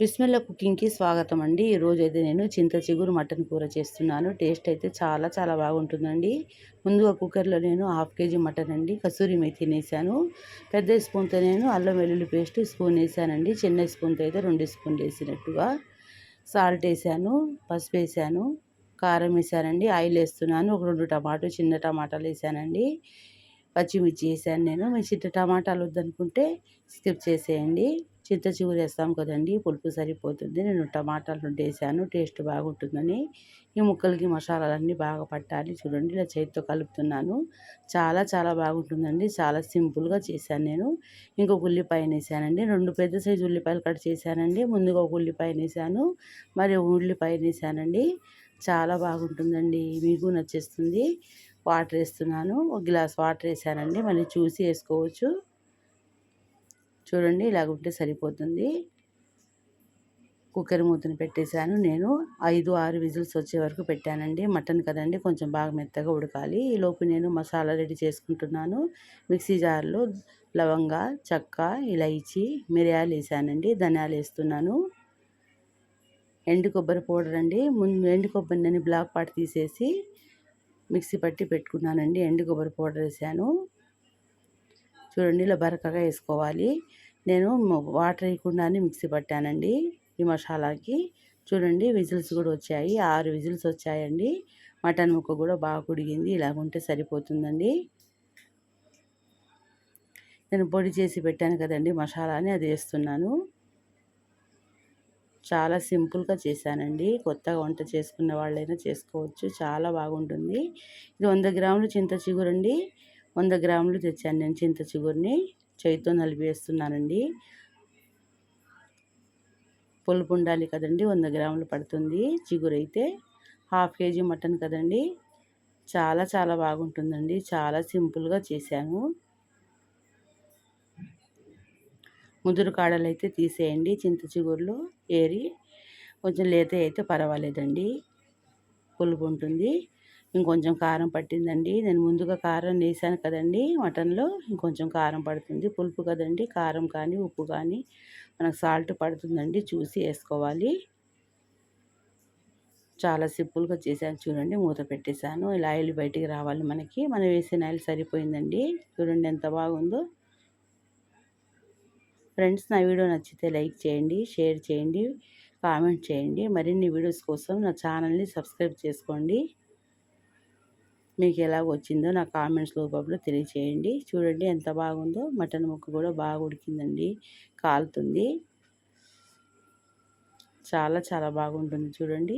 బిస్మిల్లా కుకింగ్కి స్వాగతం అండి. ఈరోజు అయితే నేను చింత చిగురు మటన్ కూర చేస్తున్నాను. టేస్ట్ అయితే చాలా చాలా బాగుంటుందండి. ముందుగా కుక్కర్లో నేను హాఫ్ కేజీ మటన్ అండి కసూరి మెతి వేసాను. పెద్ద స్పూన్తో నేను అల్లం వెల్లుల్లి పేస్ట్ స్పూన్ వేసానండి. చిన్న స్పూన్తో అయితే రెండు స్పూన్లు వేసినట్టుగా సాల్ట్ వేసాను పసుపు వేసాను కారం వేసానండి ఆయిల్ వేస్తున్నాను. ఒక రెండు టమాటో చిన్న టమాటాలు వేసానండి. పచ్చిమిర్చి వేసాను నేను. మీ చిన్న టమాటాలు వద్దనుకుంటే స్కిప్ చేసేయండి. చింత చిగురు వేస్తాం కదండి పులుపు సరిపోతుంది. నేను టమాటాలు రెండు వేసాను టేస్ట్ బాగుంటుందని. ఈ ముక్కలకి మసాలాలన్నీ బాగా పట్టాలి. చూడండి ఇలా చేతితో కలుపుతున్నాను. చాలా చాలా బాగుంటుందండి. చాలా సింపుల్గా చేశాను నేను. ఇంకొక ఉల్లిపాయ వేసానండి. రెండు పెద్ద సైజు ఉల్లిపాయలు కట్ చేశానండి. ముందుగా ఒక ఉల్లిపాయ వేసాను. మరి ఉల్లిపాయ వేసానండి. చాలా బాగుంటుందండి. మీకు నచ్చేస్తుంది. వాటర్ వేస్తున్నాను. ఒక గ్లాస్ వాటర్ వేసానండి. మళ్ళీ చూసి వేసుకోవచ్చు. చూడండి ఇలాగ ఉంటే సరిపోతుంది. కుక్కర్ మూతను పెట్టేశాను నేను. ఐదు ఆరు విజిల్స్ వచ్చే వరకు పెట్టానండి. మటన్ కదండి కొంచెం బాగా మెత్తగా ఉడకాలి. ఈలోపు నేను మసాలా రెడీ చేసుకుంటున్నాను. మిక్సీ జార్లో లవంగ చెక్క ఇలైచి మిరియాలు వేసానండి. ధనియాలు వేస్తున్నాను. ఎండు కొబ్బరి పౌడర్ అండి. ముందు ఎండు కొబ్బరిని బ్లాక్ పాటు తీసేసి మిక్సీ పట్టి పెట్టుకున్నానండి. ఎండు కొబ్బరి పౌడర్ వేసాను. చూడండి ఇలా బరకగా వేసుకోవాలి. నేను వాటర్ వేయకుండానే మిక్సీ పట్టానండి ఈ మసాలాకి. చూడండి విజిల్స్ కూడా వచ్చాయి. ఆరు విజిల్స్ వచ్చాయండి. మటన్ ముక్క కూడా బాగా కుడిగింది. ఇలాగుంటే సరిపోతుందండి. నేను పొడి చేసి పెట్టాను కదండి మసాలాని అది వేస్తున్నాను. చాలా సింపుల్గా చేశానండి. కొత్తగా వంట చేసుకున్న వాళ్ళైనా చేసుకోవచ్చు. చాలా బాగుంటుంది. ఇది వంద గ్రాములు చింత చిగురండి. వంద గ్రాములు తెచ్చాను నేను చింత చిగురిని. చేయితో నలిపేస్తున్నానండి పులుపు ఉండాలి కదండి వంద గ్రాములు పడుతుంది. చిగురు అయితే హాఫ్ కేజీ మటన్ కదండి. చాలా చాలా బాగుంటుందండి. చాలా సింపుల్గా చేశాను. ముదురు కాడలు అయితే తీసేయండి చింత చిగురులు ఏరి. కొంచెం లేత అయితే పర్వాలేదండి. పులుపు ఉంటుంది. ఇంకొంచెం కారం పట్టిందండి. నేను ముందుగా కారం వేసాను కదండి మటన్లో. ఇంకొంచెం కారం పడుతుంది. పులుపు కదండి. కారం కానీ ఉప్పు కానీ మనకు సాల్ట్ పడుతుందండి. చూసి వేసుకోవాలి. చాలా సింపుల్గా చేశాను. చూడండి మూత పెట్టేశాను. ఇలా ఆయిల్ బయటికి రావాలి మనకి. మనం వేసిన ఆయిల్ సరిపోయిందండి. చూడండి ఎంత బాగుందో. ఫ్రెండ్స్ నా వీడియో నచ్చితే లైక్ చేయండి షేర్ చేయండి కామెంట్ చేయండి. మరిన్ని వీడియోస్ కోసం నా ఛానల్ని సబ్స్క్రైబ్ చేసుకోండి. మీకు ఎలా వచ్చిందో నా కామెంట్స్ రూపంలో తెలియచేయండి. చూడండి ఎంత బాగుందో. మటన్ ముక్క కూడా బాగా ఉడికిందండి. కాలుతుంది. చాలా చాలా బాగుంటుంది. చూడండి.